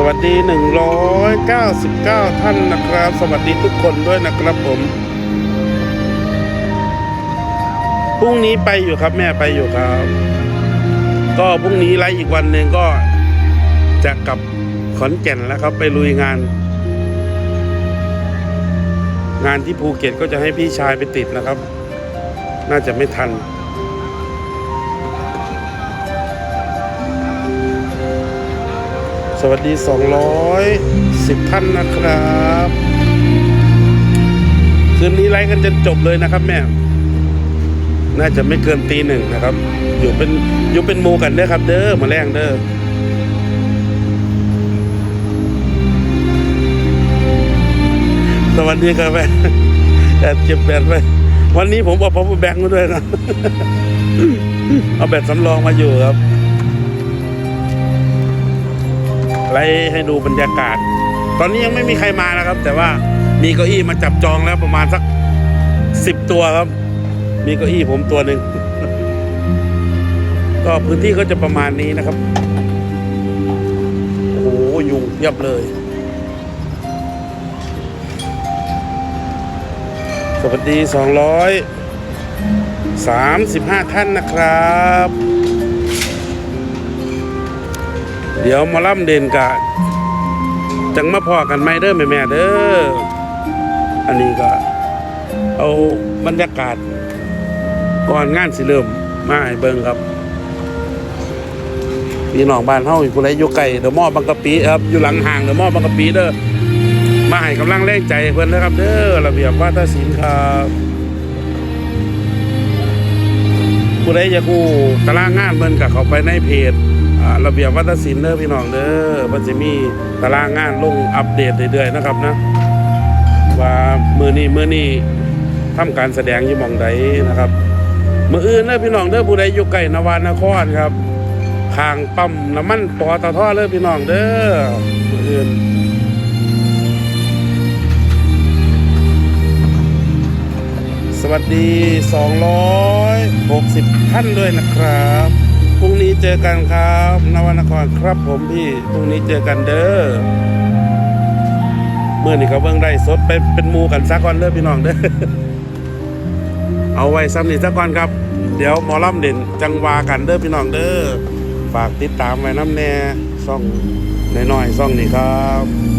สวัสดี 199 ท่านนะครับ สวัสดีทุกคนด้วยนะครับผม พรุ่งนี้ไปอยู่ครับแม่ไปอยู่ครับ ก็พรุ่งนี้ไลฟ์อีกวันหนึ่งก็จะกลับขอนแก่นแล้วครับไปลุยงาน งานที่ภูเก็ตก็จะให้พี่ชายไปติดนะครับ น่าจะไม่ทัน สวัสดี 210 ท่านนะครับ คืนนี้ไลฟ์กันจนจบเลยนะครับแม่ น่าจะไม่เกินตีหนึ่งนะครับ อยู่เป็นอยู่เป็นหมูกันเด้อครับ เด้อมาแรงเด้อสวัสดีครับแม่แอบเจ็บแบตไปวันนี้ผมเอาพาวเวอร์แบงค์มาด้วยนะ เอาแบตสำรองมาอยู่ครับ ไล่ให้ดูบรรยากาศ ตอนนี้ยังไม่มีใครมานะครับ แต่ว่ามีเก้าอี้มาจับจองแล้วประมาณสักสิบตัวครับ มีเก้าอี้ผมตัวหนึ่งก็พื้นที่ก็จะประมาณนี้นะครับโอ้โหยุงเยียบเลย สวัสดีสองร้อยสามสิบห้าท่านนะครับ เดี๋ยวมาล่ำเด่นกะจังมาพอกันไหมเด้อแม่แม่เด้ออันนี้ก็ เอาบรรยากาศ ก่อนงานสิเริ่มมาให้เบิ่งครับพี่น้องบ้านเฮาอยู่ผู้ใดอยู่ไกลเดอะมอบางกะปิครับอยู่หลังห่างเดอะมอบางกะปิเด้อมาให้กำลังแรงใจเพิ่นนะครับ เด้อระเบียบวาทศิลป์ครับผู้ใดอยากรู้ตารางงานเพิ่นก็เข้าไปในเพจ ระเบียบวัฒนศิลป์เด้อพี่น้องเด้อมันจะมีตารางงานลงอัปเดตเรื่อยๆนะครับนะว่ามือนี้มือนี้ทำการแสดงอยู่มองใดนะครับมืออื่นเด้อพี่น้องเด้อผู้ใดอยู่ใกล้นวานครครับข้างปั๊มน้ำมันปอตทอเด้อพี่น้องเด้อมืออื่นสวัสดี 260 ท่านด้วยนะครับ เจอกันครับนวนครครับผมพี่พรุ่งนี้เจอกันเด้อเมื่อนี่ก็เบิ่งได้สดไปเป็นมูกันซักก่อนเด้อพี่น้องเด้อเอาไว้ซ้ำนี่ซักก่อนครับ เดี๋ยวหมอลำเด่นจังวากันเด้อพี่น้องเด้อฝากติดตามไว้น้ำแน่ซ่องน้อยๆซ่องนี่ครับ